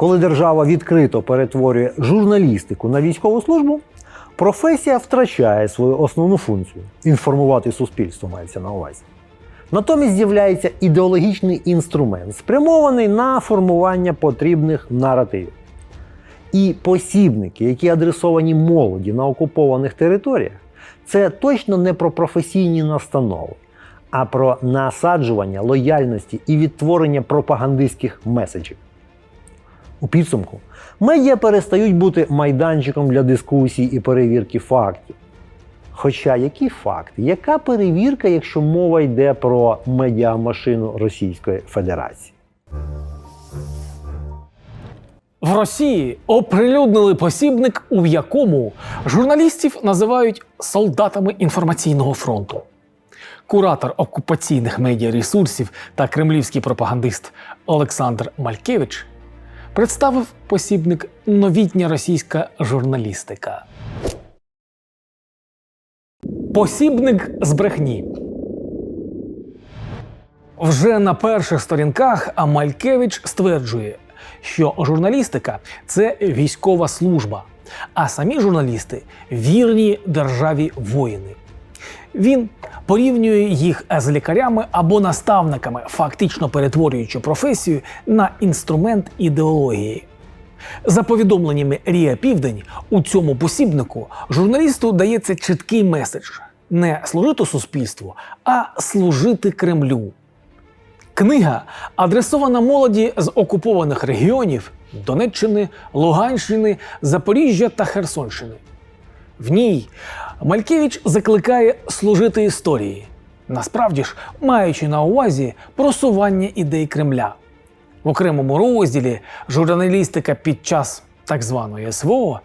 Коли держава відкрито перетворює журналістику на військову службу, професія втрачає свою основну функцію інформувати суспільство мається на увазі. Натомість з'являється ідеологічний інструмент, спрямований на формування потрібних наративів. І посібники, які адресовані молоді на окупованих територіях, це точно не про професійні настанови, а про насаджування лояльності і відтворення пропагандистських меседжів. У підсумку медіа перестають бути майданчиком для дискусій і перевірки фактів. Хоча які факти? Яка перевірка, якщо мова йде про медіамашину Російської Федерації? В Росії оприлюднили посібник, у якому журналістів називають солдатами інформаційного фронту. Куратор окупаційних медіаресурсів та кремлівський пропагандист Олександр Малькевич представив посібник Новітня російська журналістика. Посібник з брехні. Вже на перших сторінках Амалькевич стверджує, що журналістика це військова служба, а самі журналісти вірні державі воїни. Він порівнює їх з лікарями або наставниками, фактично перетворюючи професію на інструмент ідеології. За повідомленнями Рія Південь, у цьому посібнику журналісту дається чіткий меседж: не служити суспільству, а служити Кремлю. Книга адресована молоді з окупованих регіонів Донеччини, Луганщини, Запоріжжя та Херсонщини. В ній Малькевич закликає служити історії, насправді ж маючи на увазі просування ідей Кремля. В окремому розділі журналістика під час так званої СВО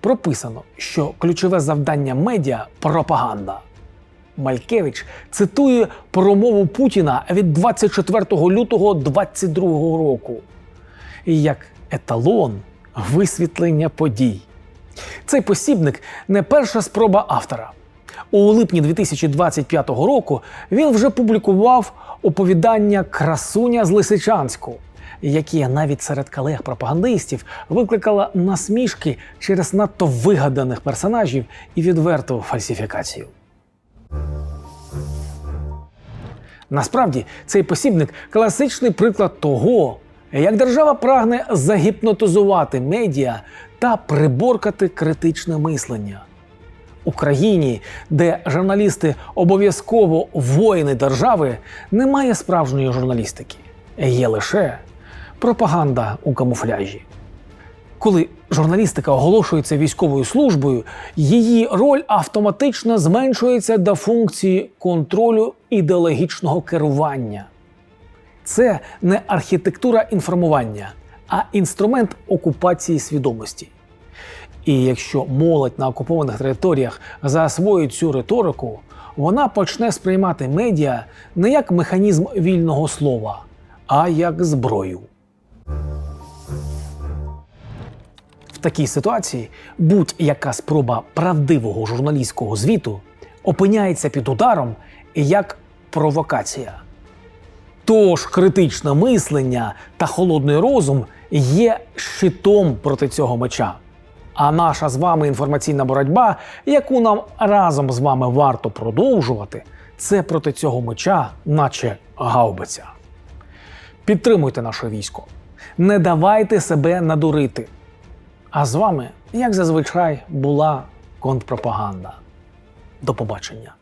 прописано, що ключове завдання медіа пропаганда. Малькевич цитує промову Путіна від 24 лютого 2022 року як еталон висвітлення подій. Цей посібник не перша спроба автора. У липні 2025 року він вже публікував оповідання Красуня з Лисичанську, яке навіть серед колег-пропагандистів викликало насмішки через надто вигаданих персонажів і відверту фальсифікацію. Насправді цей посібник класичний приклад того, як держава прагне загіпнотизувати медіа та приборкати критичне мислення. Україні, де журналісти обов'язково воїни держави, немає справжньої журналістики, є лише пропаганда у камуфляжі. Коли журналістика оголошується військовою службою, її роль автоматично зменшується до функції контролю ідеологічного керування. Це не архітектура інформування, а інструмент окупації свідомості. І якщо молодь на окупованих територіях засвоїть цю риторику, вона почне сприймати медіа не як механізм вільного слова, а як зброю. В такій ситуації будь-яка спроба правдивого журналістського звіту опиняється під ударом як провокація. Тож критичне мислення та холодний розум є щитом проти цього меча. А наша з вами інформаційна боротьба, яку нам разом з вами варто продовжувати, це проти цього меча, наче гаубиця. Підтримуйте наше військо, не давайте себе надурити. А з вами, як зазвичай, була контрпропаганда. До побачення.